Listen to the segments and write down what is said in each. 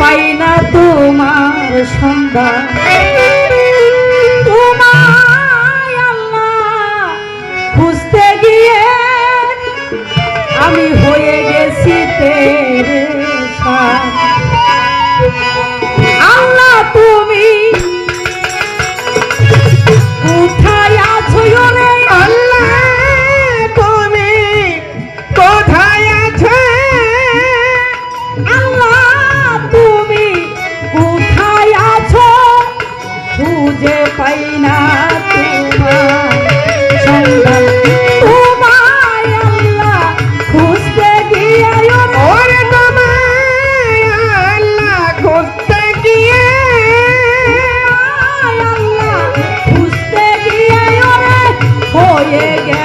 পাই না তোমার সন্ধান। তোমায় আল্লাহ গিয়ে আমি হয়ে গেছি তেরে আল্লাহ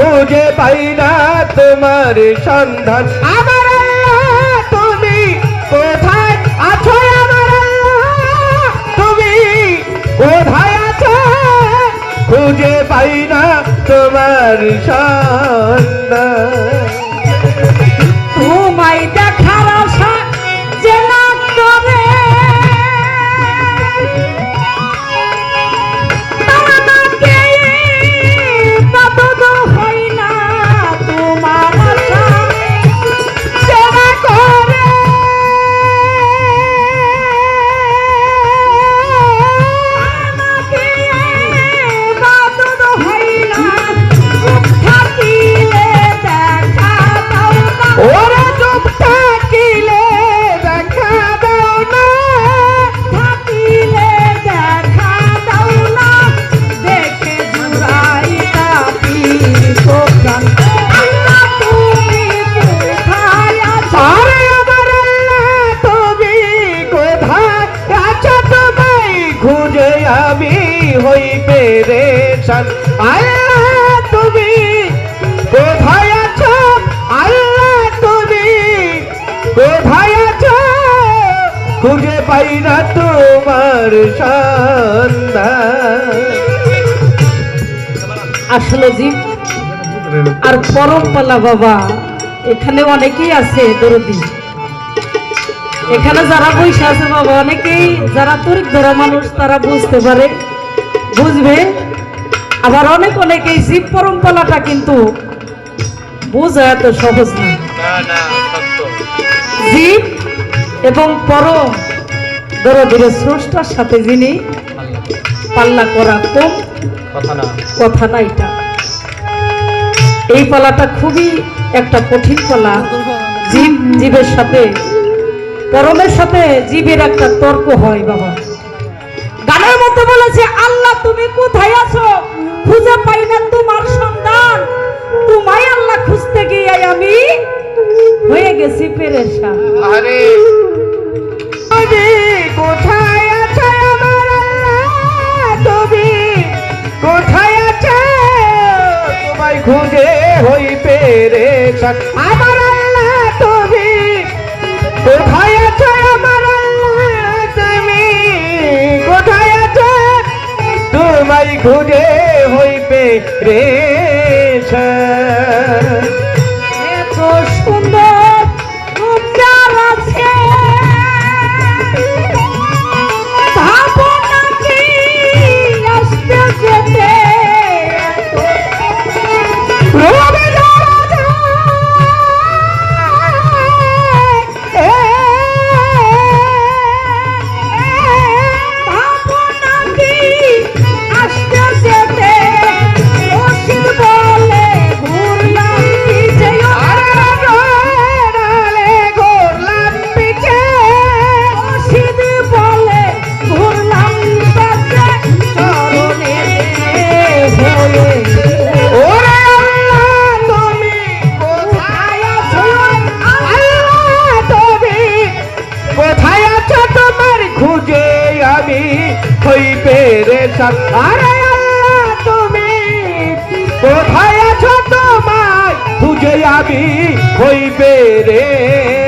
খুঁজে পাই না তোমার সন্ধান। আমার তুমি কোথায় আছো? আমার তুমি কোথায় আছো? খুঁজে পাই না তোমার সন্ধান। তোমায় খুঁজে আমি হই পেরেশান। আল্লাহ তুমি কোথায় আছো? আল্লাহ তুমি কোথায় আছো? খুঁজে পাই না তোমার আসলে জি। আর পরমপালা বাবা, এখানে অনেকেই আছে দরদি। এখানে যারা বসে আছে বাবা অনেকেই যারা তরিক ধরা মানুষ তারা বুঝতে পারে বুঝবে। আবার অনেক অনেকেই জীব পরম্পরাটা কিন্তু বোঝা এত সহজ না। জীব এবং পরম দরদির স্রষ্টার সাথে যিনি পাল্লা করা কম কথা কথা না এটা। এই পালাটা খুবই একটা কঠিন পালা। জীব জীবের সাথে পরমের সাথে জীবের একটা তর্ক হয় বাবা। গানের মধ্যে বলেছে আল্লাহ তুমি কোথায় আছো? খুঁজে পাই না তোমার সন্ধান। তোমায় আল্লাহ খুঁজতে গিয়ে আমি হয়ে গেছি পেরেশান। আরে। কোথায় আছো আমার আল্লাহ? তুমি কোথায় আছো? তোমায় খুঁজে হই পেরেছান আমার তোমায় হইবে হই তুমি কোথায় আছো তোমার খুঁজে আমি হইবে তোমার